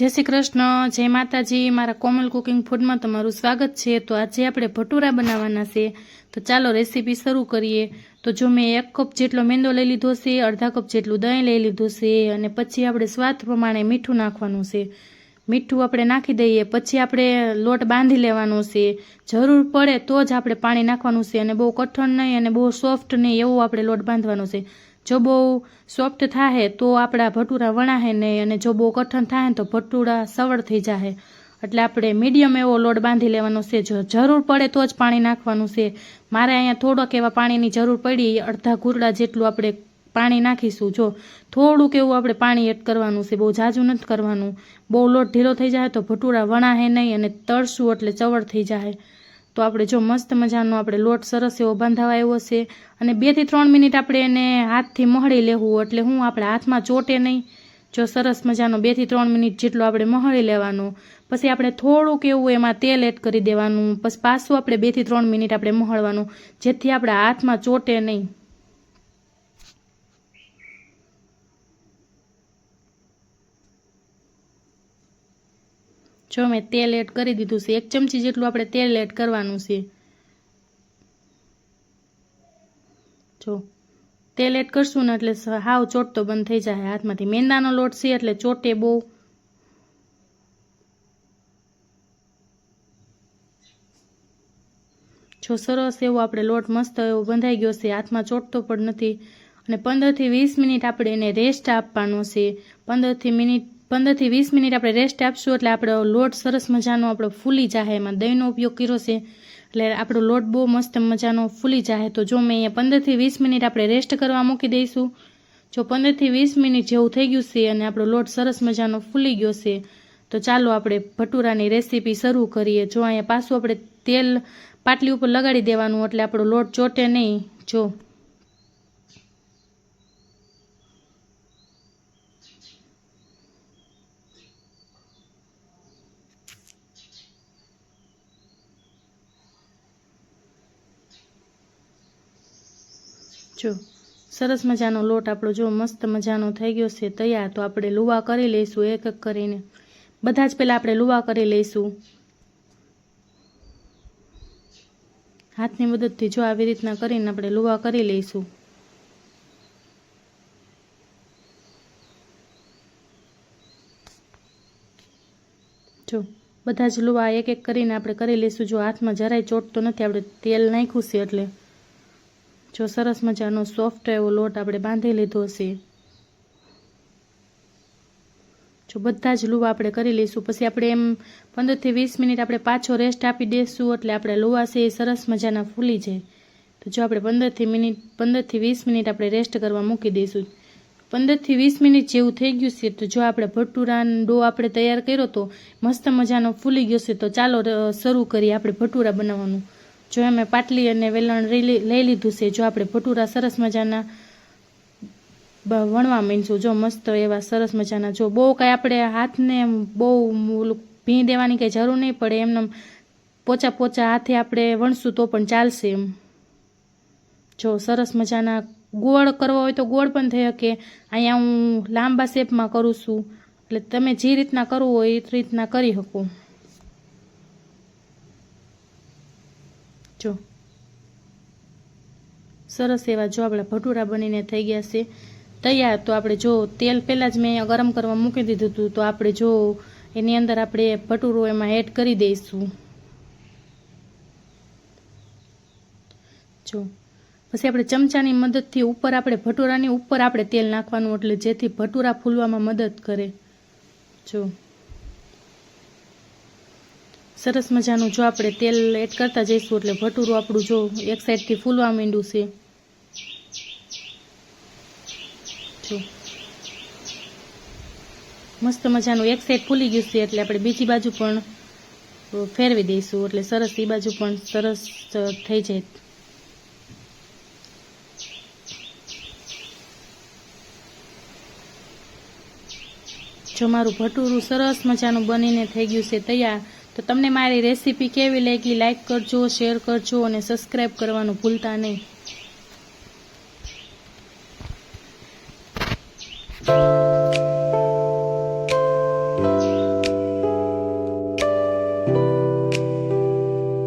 જય શ્રી કૃષ્ણ, જય માતાજી. મારા કોમલ કુકિંગ ફૂડમાં તમારું સ્વાગત છે. તો આજે આપણે ભટુરા બનાવવાના છે. તો ચાલો રેસીપી શરૂ કરીએ. તો જો મેં એક કપ જેટલો મેંદો લઈ લીધો છે, અડધા કપ જેટલું દહીં લઈ લીધું છે, અને પછી આપણે સ્વાદ પ્રમાણે મીઠું નાખવાનું છે. મીઠું આપણે નાખી દઈએ, પછી આપણે લોટ બાંધી લેવાનો છે. જરૂર પડે તો જ આપણે પાણી નાખવાનું છે, અને બહુ કઠણ નહીં અને બહુ સોફ્ટ નહીં, એવો આપણે લોટ બાંધવાનો છે. જો બહુ સોફ્ટ થાય તો આપણા ભટુરા વણાહે નહીં અને જો બહુ કઠણ થાય તો ભટુરા સવળ થઈ જાય એટલે આપણે મીડિયમ એવો લોટ બાંધી લેવાનો છે. જો જરૂર પડે તો જ પાણી નાખવાનું છે. મારે અહીંયા થોડોક એવા પાણીની જરૂર પડી અડધા ઘૂરડા જેટલું આપણે પાણી નાખીશું. જો થોડુંક એવું આપણે પાણી એડ કરવાનું છે. બહુ ઝાઝું નથી કરવાનું. બહુ લોટ ઢીલો થઈ જાય તો ભટુરા વણાહે નહીં અને તળશું એટલે ચવળ થઈ જાય તો આપણે જો મસ્ત મજાનો આપણે લોટ સરસ એવો બાંધાવા આવ્યો છે અને બેથી ત્રણ મિનિટ આપણે એને હાથથી મહળી લેવું એટલે હું આપણે હાથમાં ચોટે નહીં. જો સરસ મજાનો બેથી ત્રણ મિનિટ જેટલો આપણે મહળી લેવાનો. પછી આપણે થોડુંક એવું એમાં તેલ એડ કરી દેવાનું. પછી પાછું આપણે બેથી ત્રણ મિનિટ આપણે મહળવાનું, જેથી આપણા હાથમાં ચોટે નહીં. જો મેં તેલ એડ કરી દીધું છે, એક ચમચી જેટલું આપણે તેલ એડ કરવાનું છે. જો, તેલ એડ કરશું ને એટલે હાવ ચોટતો બંધ થઈ જાય હાથમાંથી. મેંદાનો લોટ છે એટલે ચોટે બહુ. જો સરસ એવો આપણે લોટ મસ્ત એવો બંધાઈ ગયો છે, હાથમાં ચોટતો પણ નથી. અને પંદરથી વીસ મિનિટ આપણે એને રેસ્ટ આપવાનો છે. પંદરથી મિનિટ પંદરથી વીસ મિનિટ આપણે રેસ્ટ આપશું એટલે આપણો લોટ સરસ મજાનો આપણો ફૂલી જાય એમાં દહીંનો ઉપયોગ કર્યો છે એટલે આપણો લોટ બહુ મસ્ત મજાનો ફૂલી જાય તો જો મેં અહીંયા પંદરથી વીસ મિનિટ આપણે રેસ્ટ કરવા મૂકી દઈશું. જો પંદરથી વીસ મિનિટ જેવું થઈ ગયું છે અને આપણો લોટ સરસ મજાનો ફૂલી ગયો છે, તો ચાલો આપણે ભટુરાની રેસીપી શરૂ કરીએ. જો અહીંયા પાછું આપણે તેલ પાટલી ઉપર લગાડી દેવાનું એટલે આપણો લોટ ચોટે નહીં. જો જો સરસ મજાનો લોટ આપણો જો મસ્ત મજાનો થઈ ગયો છે, તૈયાર. તો આપણે લુવા કરી લઈશું એક એક કરીને. બધા જ પહેલાં આપણે લુવા કરી લઈશું. હાથની મદદથી જો આવી રીતના કરીને આપણે લુવા કરી લઈશું. જો, બધા જ લુવા એક એક કરીને આપણે કરી લઈશું. જો હાથમાં જરાય ચોટતો નથી, આપણે તેલ નાખ્યું છે એટલે. જો સરસ મજાનો સોફ્ટ એવો લોટ આપણે બાંધી લીધો છે. જો બધા જ લુવા આપણે કરી લઈશું. પછી આપણે એમ પંદરથી વીસ મિનિટ આપણે પાછો રેસ્ટ આપી દઈશું એટલે આપણે લુવા છે એ સરસ મજાના ફૂલી જાય. તો જો આપણે પંદરથી મિનિટ પંદરથી વીસ મિનિટ આપણે રેસ્ટ કરવા મૂકી દઈશું. પંદરથી વીસ મિનિટ જેવું થઈ ગયું છે, તો જો આપણે ભટુરાનો ડો આપણે તૈયાર કર્યો તો મસ્ત મજાનો ફૂલી ગયો છે, તો ચાલો શરૂ કરીએ આપણે ભટુરા બનાવવાનું. જો અમે પાટલી અને વેલણ લઈ લીધું છે, જો આપણે ભટુરા સરસ મજાના વણવા માંડીશું, જો મસ્ત એવા સરસ મજાના, જો બહુ કાંઈ આપણે હાથને બહુ ઓલું ભી દેવાની કંઈ જરૂર નહીં પડે એમને પોચા પોચા હાથે આપણે વણશું તો પણ ચાલશે એમ. જો સરસ મજાના ગોળ કરવો હોય તો ગોળ પણ થઈ શકે. અહીંયા હું લાંબા શેપમાં કરું છું. એટલે તમે જે રીતના કરવું હોય એ રીતના કરી શકો. જો. સરસ એવા જો આપણા ભટુરા બનીને થઈ ગયા છે. તૈયાર તો આપણે જો તેલ પહેલાં જ મેં અહીંયા ગરમ કરવા મૂકી દીધું હતું, તો આપણે જો એની અંદર આપણે ભટુરો એમાં એડ કરી દઈશું. જો. પછી આપણે ચમચાની મદદથી ઉપર આપણે ભટુરાની ઉપર આપણે તેલ નાખવાનું, એટલે જેથી ભટુરા ફૂલવામાં મદદ કરે. જો. સરસ મજાનું જો આપણે તેલ એડ કરતા જઈશું એટલે ભટુરું આપણું જો એક સાઈડથી ફૂલવા માંડ્યું છે. જો. મસ્ત મજાનું એક સાઈડ ફૂલી ગયું છે એટલે આપણે બીજી બાજુ પણ ફેરવી દઈશું એટલે સરસ એ બાજુ પણ સરસ થઈ જાય. જો મારું ભટુરું સરસ મજાનું બનીને થઈ ગયું છે તૈયાર. તો તમને મારી રેસીપી કેવી લાગી લાઈક કરજો શેર કરજો અને સબસ્ક્રાઈબ કરવાનું ભૂલતા નહીં.